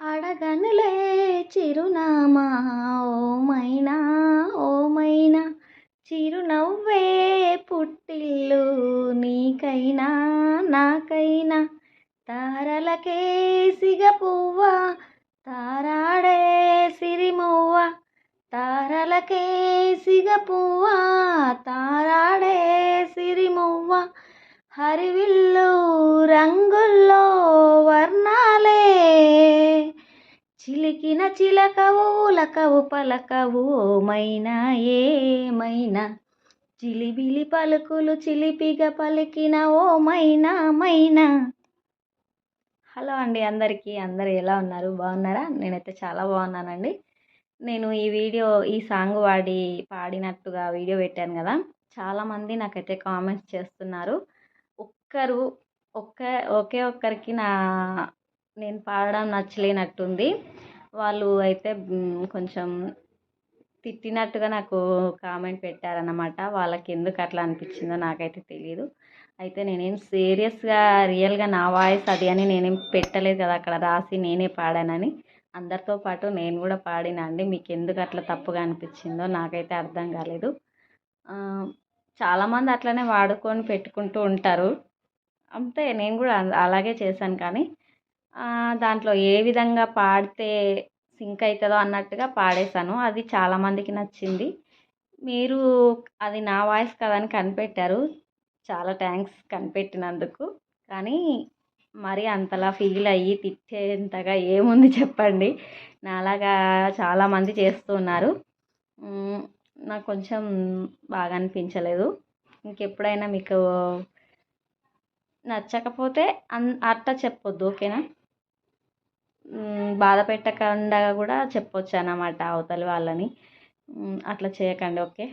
అడగనులే చిరునామా ఓమైనా ఓమైనా చిరునవ్వే పుట్టిల్లు నీకైనా నాకైనా. తారలకేసిగ పువ్వ తారాడే సిరిమువ్వ. తారలకేసిగ పువ్వ తారాడే సిరిమువ్వ. హరివిల్లు రంగుల్లో చిలికిన చిలకవు ఉలకవు పలకవు మైనా ఏమైనా చిలిబిలి పలుకులు చిలిపిగా పలికిన ఓ మైనా మైనా. హలో అండి అందరికీ. అందరు ఎలా ఉన్నారు? బాగున్నారా? నేనైతే చాలా బాగున్నానండి. నేను ఈ వీడియో ఈ సాంగ్ వాడి పాడినట్టుగా వీడియో పెట్టాను కదా. చాలామంది నాకైతే కామెంట్స్ చేస్తున్నారు. ఒక్కరు ఒక్క ఒకే ఒక్కరికి నా నేను పాడడం నచ్చలేనట్టుంది. వాళ్ళు అయితే కొంచెం తిట్టినట్టుగా నాకు కామెంట్ పెట్టారన్నమాట. వాళ్ళకి ఎందుకు అట్లా అనిపించిందో నాకైతే తెలియదు అయితే నేనేం సీరియస్గా రియల్గా నా వాయిస్ అది అని నేనేం పెట్టలేదు కదా అక్కడ రాసి నేనే పాడానని. అందరితో పాటు నేను కూడా పాడినా అండి. మీకు ఎందుకు అట్లా తప్పుగా అనిపించిందో నాకైతే అర్థం కాలేదు. చాలామంది అట్లనే వాడుకొని పెట్టుకుంటూ ఉంటారు. అంతే నేను కూడా అలాగే చేశాను కానీ దాంట్లో ఏ విధంగా పాడితే సింక్ అవుతుందో అన్నట్టుగా పాడేశాను. అది చాలామందికి నచ్చింది. మీరు అది నా వాయిస్ కదని కనిపెట్టారు. చాలా థ్యాంక్స్ కనిపెట్టినందుకు. కానీ మరి అంతలా ఫీల్ అయ్యి తిట్టేంతగా ఏముంది చెప్పండి. నాలాగా చాలామంది చేస్తున్నారు నాకు కొంచెం బాగా అనిపించలేదు. ఇంకెప్పుడైనా మీకు నచ్చకపోతే అన్ అట్లా చెప్పొద్దు ఓకేనా? బాధ పెట్టకుండా కూడా చెప్పొచ్చు అన్నమాట అవతలి వాళ్ళని. అట్లా చేయకండి ఓకే?